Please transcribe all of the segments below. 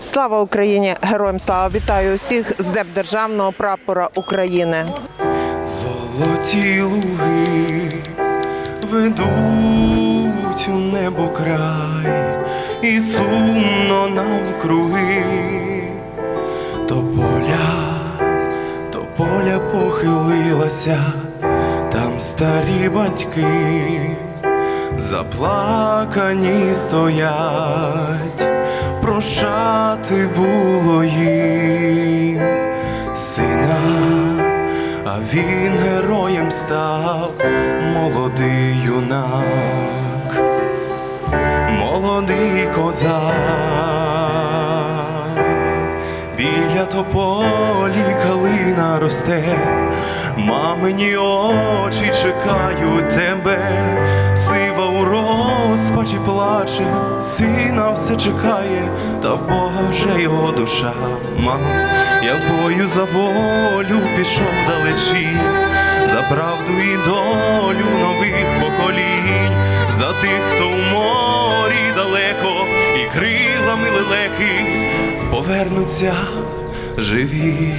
Слава Україні! Героям слава! Вітаю усіх з Днем Державного прапора України. Золоті луги ведуть у небо край, і сумно навкруги, то поля, то поля похилилася, там старі батьки заплакані стоять, прощати було їм сина, а він героєм став молодий юнак, молодий козак, біля тополі калина росте, мамині очі чекають тебе, сива у розпачі плаче, сина все чекає, та в Бога вже його душа. Мам, я бою за волю пішов далечі, за правду і долю нових поколінь, за тих, хто в морі далеко, і крилами лелеки повернуться живі.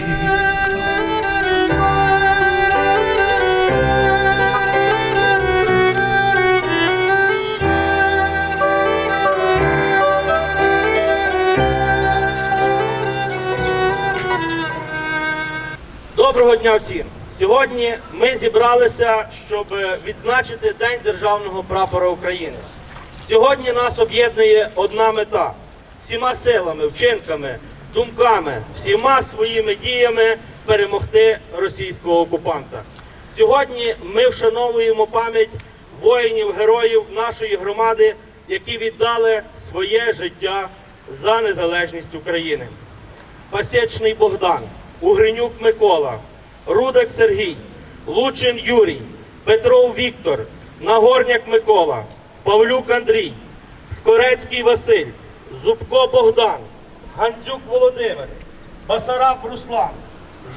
Дня всім! Сьогодні ми зібралися, щоб відзначити День Державного прапора України. Сьогодні нас об'єднує одна мета: всіма силами, вчинками, думками, всіма своїми діями перемогти російського окупанта. Сьогодні ми вшановуємо пам'ять воїнів, героїв нашої громади, які віддали своє життя за незалежність України. Пасєчний Богдан, Угринюк Микола, Рудак Сергій, Лучин Юрій, Петров Віктор, Нагорняк Микола, Павлюк Андрій, Скорецький Василь, Зубко Богдан, Гандзюк Володимир, Басараб Руслан,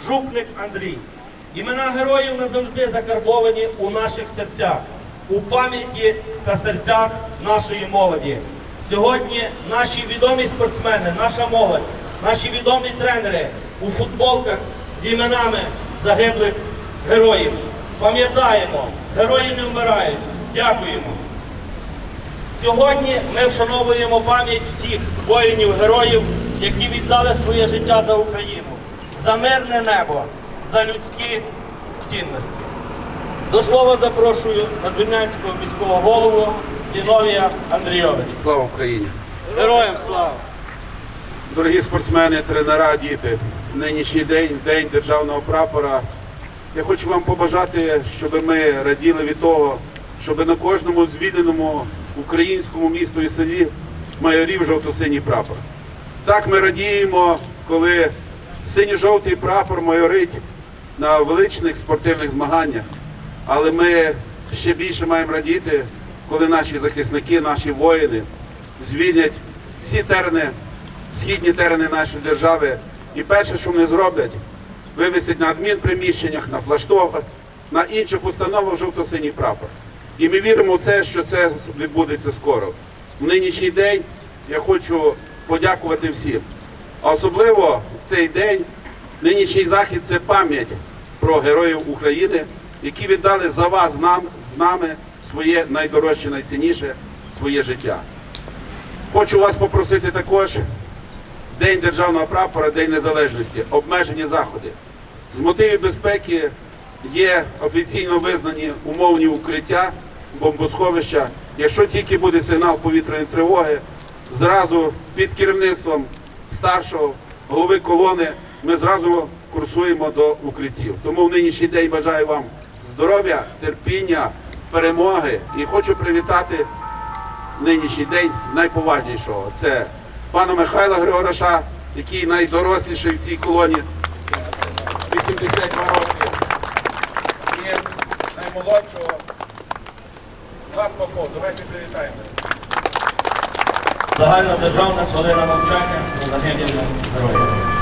Жупник Андрій. Імена героїв назавжди закарбовані у наших серцях, у пам'яті та серцях нашої молоді. Сьогодні наші відомі спортсмени, наша молодь, наші відомі тренери у футболках з іменами загиблих героїв. Пам'ятаємо, герої не вмирають. Дякуємо. Сьогодні ми вшановуємо пам'ять всіх воїнів-героїв, які віддали своє життя за Україну, за мирне небо, за людські цінності. До слова запрошую надвірнянського міського голову Зіновія Андрійовича. Слава Україні! Героям слава! Дорогі спортсмени, тренера, діти, нинішній день, день державного прапора. Я хочу вам побажати, щоб ми раділи від того, щоб на кожному звільненому українському місту і селі майорів жовто-синій прапор. Так ми радіємо, коли синьо-жовтий прапор майорить на величних спортивних змаганнях. Але ми ще більше маємо радіти, коли наші захисники, наші воїни звільнять всі терени, східні терени нашої держави. І перше, що вони зроблять, вивісять на адмінприміщеннях, на флаштовках, на інших установах жовто-синій прапор. І ми віримо в це, що це відбудеться скоро. В нинішній день я хочу подякувати всім. А особливо цей день нинішній захід це пам'ять про героїв України, які віддали за вас нам, з нами своє найдорожче, найцінніше своє життя. Хочу вас попросити також День державного прапора, День Незалежності, обмежені заходи. З мотивів безпеки є офіційно визнані умовні укриття, бомбосховища. Якщо тільки буде сигнал повітряної тривоги, зразу під керівництвом старшого голови колони ми зразу курсуємо до укриттів. Тому в нинішній день бажаю вам здоров'я, терпіння, перемоги і хочу привітати нинішній день найповажнішого. Це пана Михайла Григораша, який найдоросліший в цій колоні, 82 роки. І наймолодшого Влад Попов. Давайте привітаємо. Загальна державна хвилина мовчання загиблі загиблими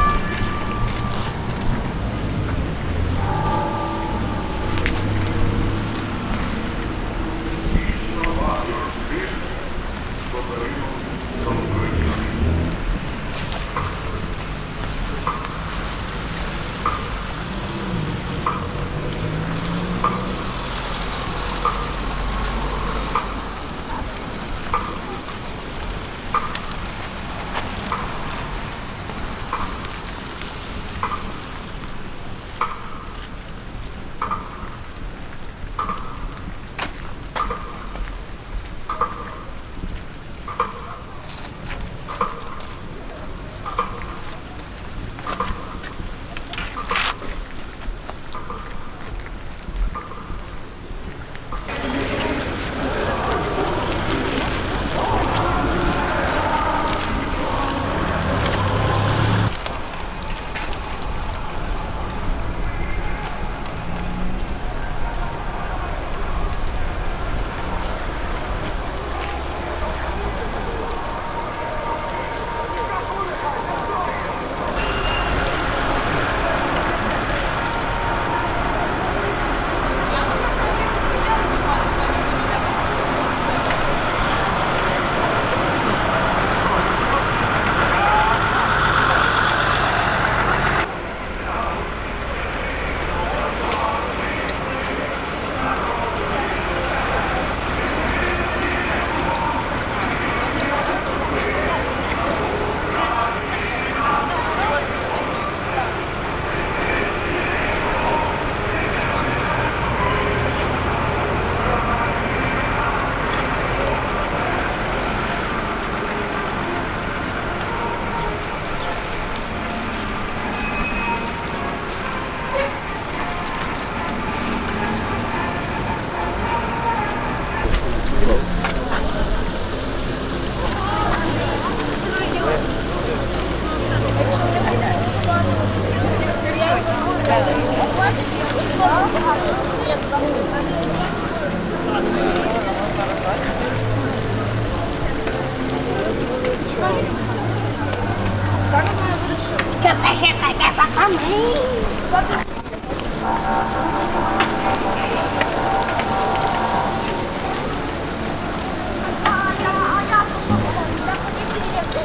героями.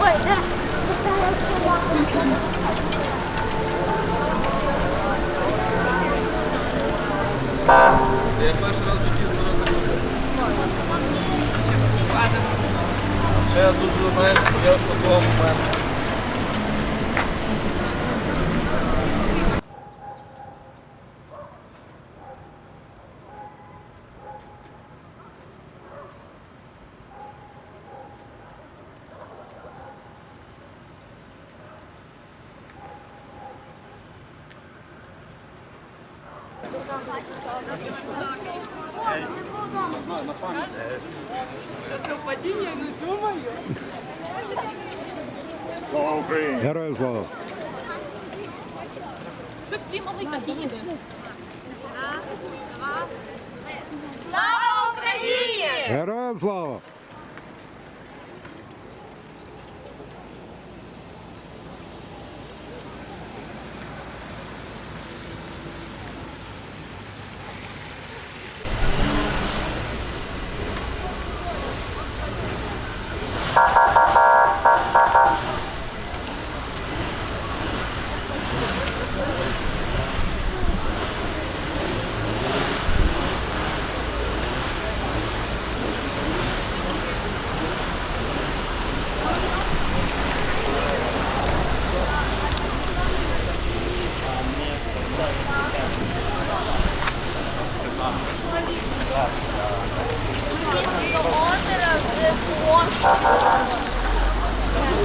Ой, да. Ще я дуже знаю, що я в такому моменту. Героям слава! Слава Україні! Героям слава!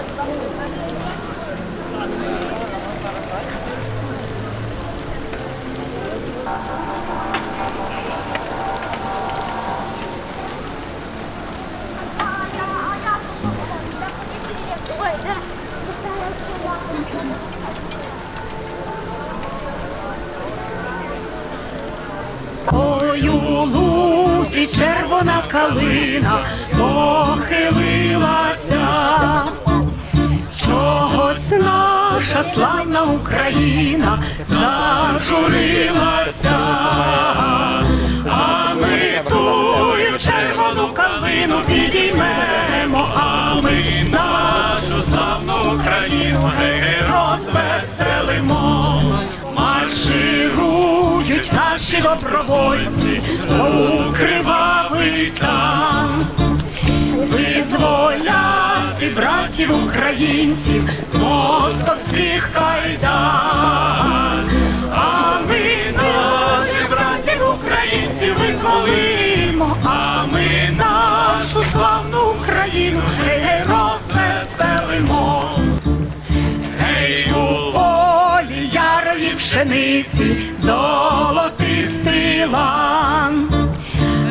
Ой, славна Україна зажурилася, а ми тую червону калину підіймемо, а ми нашу славну Україну розвеселимо. Марширують наші добровольці у кривавий там. Братів українців з московських кайдан. А ми наших братів українців визволимо, а ми нашу славну Україну гей, розвеселимо. Гей, у полі ярої пшениці золотистий лан.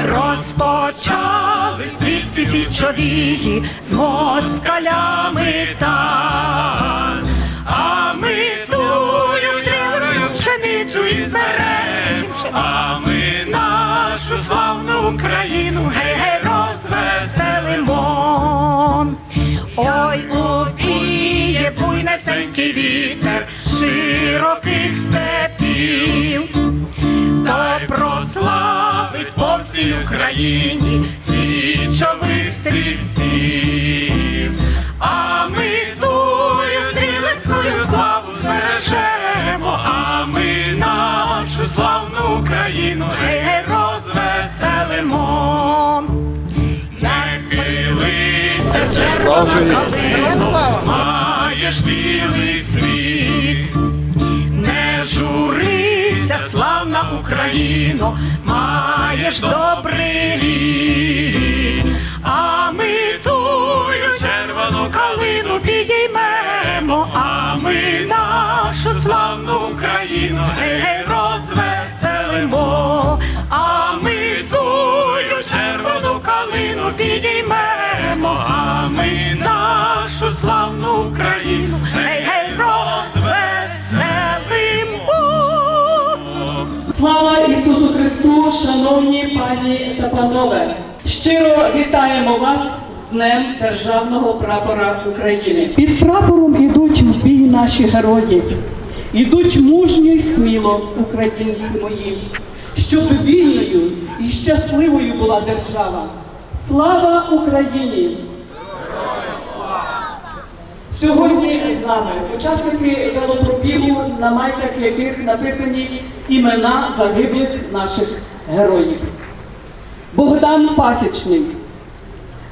Розпочали стрільці січовії з москалями там. А ми тую стрілою пшеницю і збережем, а ми нашу славну Україну гей-гей розвеселимо. Ой, упіє буйнесенький вітер широких степів, всій січових стрільців. А ми тую стрілецькою славу збережемо, а ми нашу славну Україну гей, розвеселимо. Нахилися червона калино, маєш білий Україно, маєш добрий рік, а ми тую червону калину підіймемо, а ми нашу славну Україну, гей, розвеселимо, а ми тую червону калину підіймемо, а ми нашу славну Україну, гей, гей, Шановні пані та панове! Щиро вітаємо вас з Днем Державного прапора України. Під прапором ідуть в бій наші герої, ідуть мужньо й сміло, українці мої, щоб вільною і щасливою була держава. Слава Україні! Сьогодні з нами учасники велопробігу, на майках яких написані імена загиблих наших героїв. Богдан Пасічний,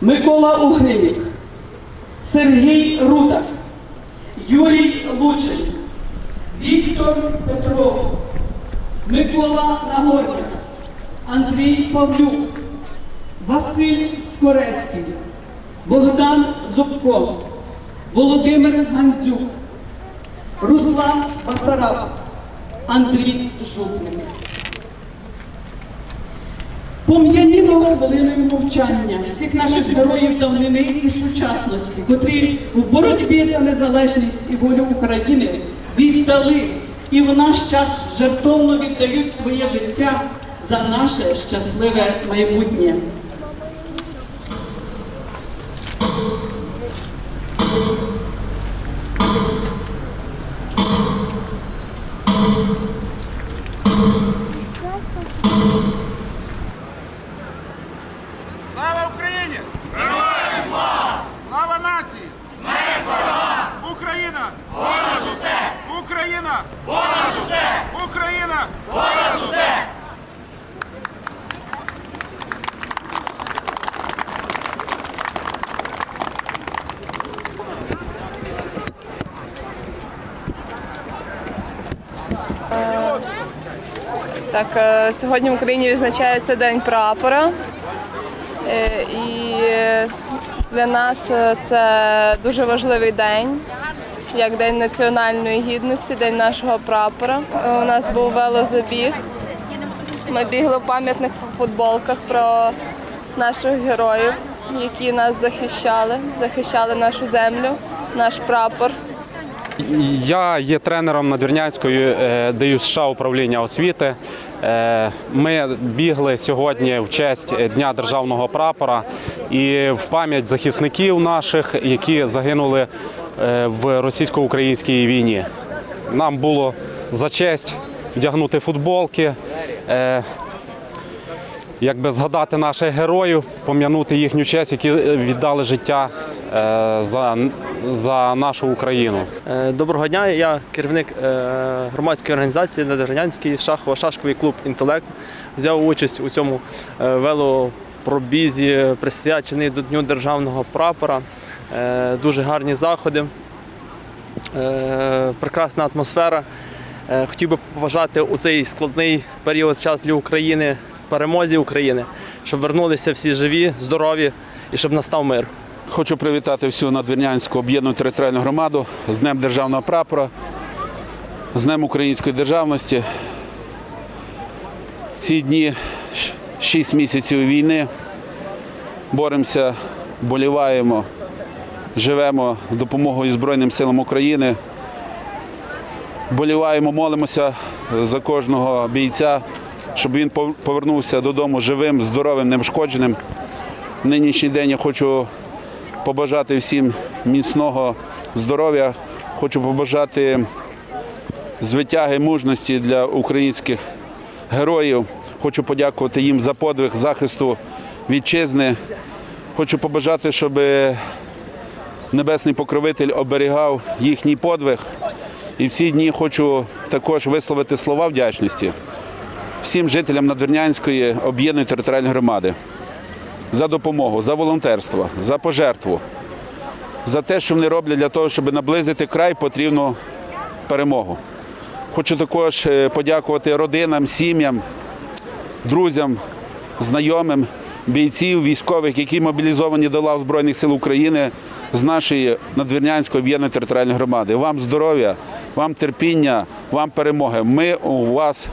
Микола Угринік, Сергій Рудак, Юрій Лучин, Віктор Петров, Микола Нагорняк, Андрій Павлюк, Василь Скорецький, Богдан Зубко, Володимир Гандзюк, Руслан Басараб, Андрій Жупник. Пом'янімо хвилиною мовчання всіх наших героїв давнини і сучасності, котрі в боротьбі за незалежність і волю України віддали і в наш час жертовно віддають своє життя за наше щасливе майбутнє. Слава Україні! Героям слава! Слава нації! Смерть ворога! Україна! Понад усе! Україна! Понад усе! Україна! Понад усе! Так, е, сьогодні в Україні відзначається День прапора. Е, І для нас е, це дуже важливий день, як День національної гідності, День нашого прапора. Е, У нас був велозабіг. Ми бігли в пам'ятних футболках про наших героїв, які нас захищали, захищали нашу землю, наш прапор. Я є тренером Надвірнянської е, ДЮС США управління освіти. Е, Ми бігли сьогодні в честь Дня державного прапора і в пам'ять захисників наших, які загинули е, в російсько-українській війні. Нам було за честь вдягнути футболки. Якби згадати наших героїв, пом'янути їхню честь, які віддали життя за, за нашу Україну. Е, Доброго дня, я керівник е, громадської організації Надвірнянський шахово-шашковий клуб Інтелект. Взяв участь у цьому е, велопробізі, присвячений до Дню державного прапора. Дуже гарні заходи, прекрасна атмосфера. Хотів би побажати у цей складний період час для України перемозі України, щоб вернулися всі живі, здорові і щоб настав мир. Хочу привітати всю надвірнянську об'єднану територіальну громаду з Днем Державного прапора, з Днем Української державності. Ці дні, 6 місяців війни, боремося, боліваємо, живемо допомогою Збройним силам України. Боліваємо, молимося за кожного бійця, щоб він повернувся додому живим, здоровим, неушкодженим. В нинішній день я хочу побажати всім міцного здоров'я. Хочу побажати звитяги мужності для українських героїв. Хочу подякувати їм за подвиг захисту вітчизни. Хочу побажати, щоб небесний покровитель оберігав їхній подвиг. І в ці дні хочу також висловити слова вдячності всім жителям Надвірнянської об'єднаної територіальної громади за допомогу, за волонтерство, за пожертву, за те, що вони роблять для того, щоб наблизити край потрібну перемогу. Хочу також е, подякувати родинам, сім'ям, друзям, знайомим, бійців, військових, які мобілізовані до лав Збройних сил України з нашої надвірнянської об'єднаної територіальної громади. Вам здоров'я, вам терпіння, вам перемоги. Ми у вас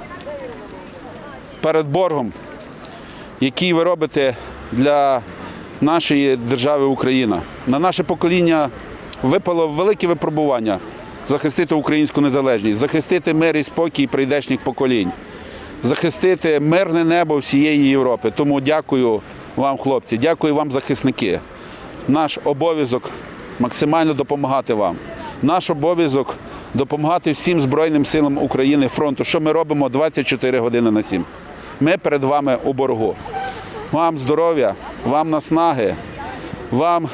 перед боргом, який ви робите для нашої держави Україна. На наше покоління випало велике випробування захистити українську незалежність, захистити мир і спокій прийдешніх поколінь, захистити мирне небо всієї Європи. Тому дякую вам, хлопці, дякую вам, захисники. Наш обов'язок максимально допомагати вам. Наш обов'язок допомагати всім Збройним силам України фронту, що ми робимо 24 години на 7. Ми перед вами у боргу. Вам здоров'я, вам наснаги, вам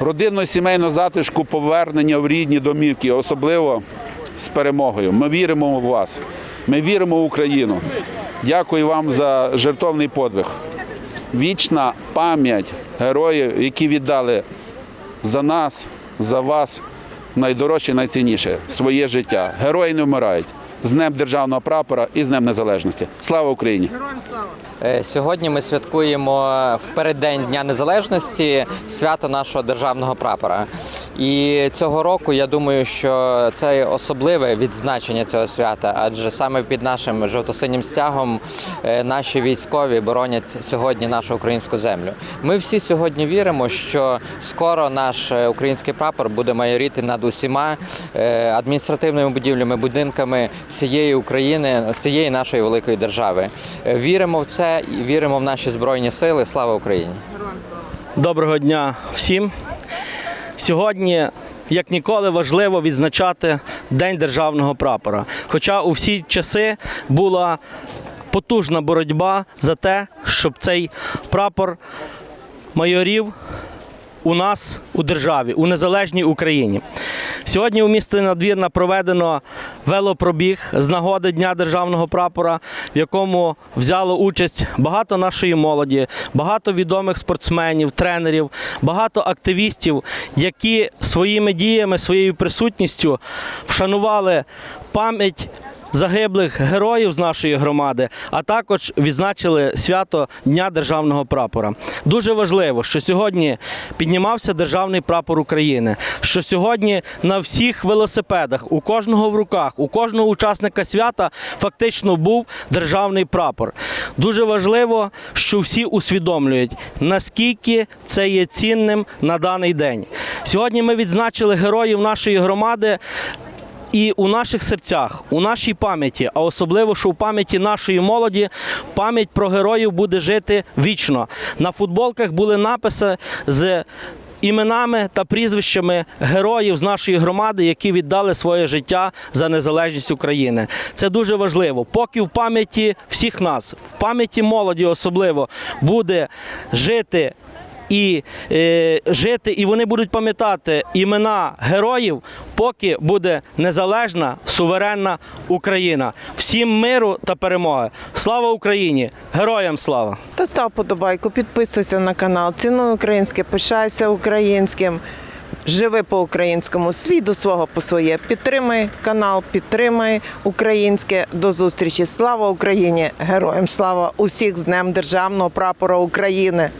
родинно-сімейного затишку, повернення в рідні домівки, особливо з перемогою. Ми віримо в вас, ми віримо в Україну. Дякую вам за жертовний подвиг. Вічна пам'ять героїв, які віддали за нас, за вас найдорожче, найцінніше своє життя. Герої не вмирають. З Днем Державного прапора і з Днем Незалежності. Слава Україні! Е, Сьогодні ми святкуємо в переддень Дня Незалежності свято нашого державного прапора. І цього року я думаю, що це особливе відзначення цього свята, адже саме під нашим жовто-синім стягом е, наші військові боронять сьогодні нашу українську землю. Ми всі сьогодні віримо, що скоро наш е, український прапор буде майоріти над усіма е, адміністративними будівлями, будинками всієї України, всієї нашої великої держави. Віримо в це і віримо в наші збройні сили. Слава Україні! Доброго дня всім. Сьогодні, як ніколи, важливо відзначати День державного прапора. Хоча у всі часи була потужна боротьба за те, щоб цей прапор майорів у нас у державі, у незалежній Україні. Сьогодні у місті Надвірна проведено велопробіг з нагоди Дня державного прапора, в якому взяло участь багато нашої молоді, багато відомих спортсменів, тренерів, багато активістів, які своїми діями, своєю присутністю вшанували пам'ять загиблих героїв з нашої громади, а також відзначили свято Дня державного прапора. Дуже важливо, що сьогодні піднімався державний прапор України, що сьогодні на всіх велосипедах, у кожного в руках, у кожного учасника свята фактично був державний прапор. Дуже важливо, що всі усвідомлюють, наскільки це є цінним на даний день. Сьогодні ми відзначили героїв нашої громади. І у наших серцях, у нашій пам'яті, а особливо, що в пам'яті нашої молоді, пам'ять про героїв буде жити вічно. На футболках були написи з іменами та прізвищами героїв з нашої громади, які віддали своє життя за незалежність України. Це дуже важливо. Поки в пам'яті всіх нас, в пам'яті молоді особливо, буде жити і е, жити, і вони будуть пам'ятати імена героїв, поки буде незалежна суверенна Україна. Всім миру та перемоги. Слава Україні! Героям слава! Та став подобайку, підписуйся на канал, цінуй українське, пишайся українським. Живи по-українському, свій до свого по своє. Підтримай канал, підтримай українське. До зустрічі. Слава Україні! Героям слава усіх з Днем Державного прапора України!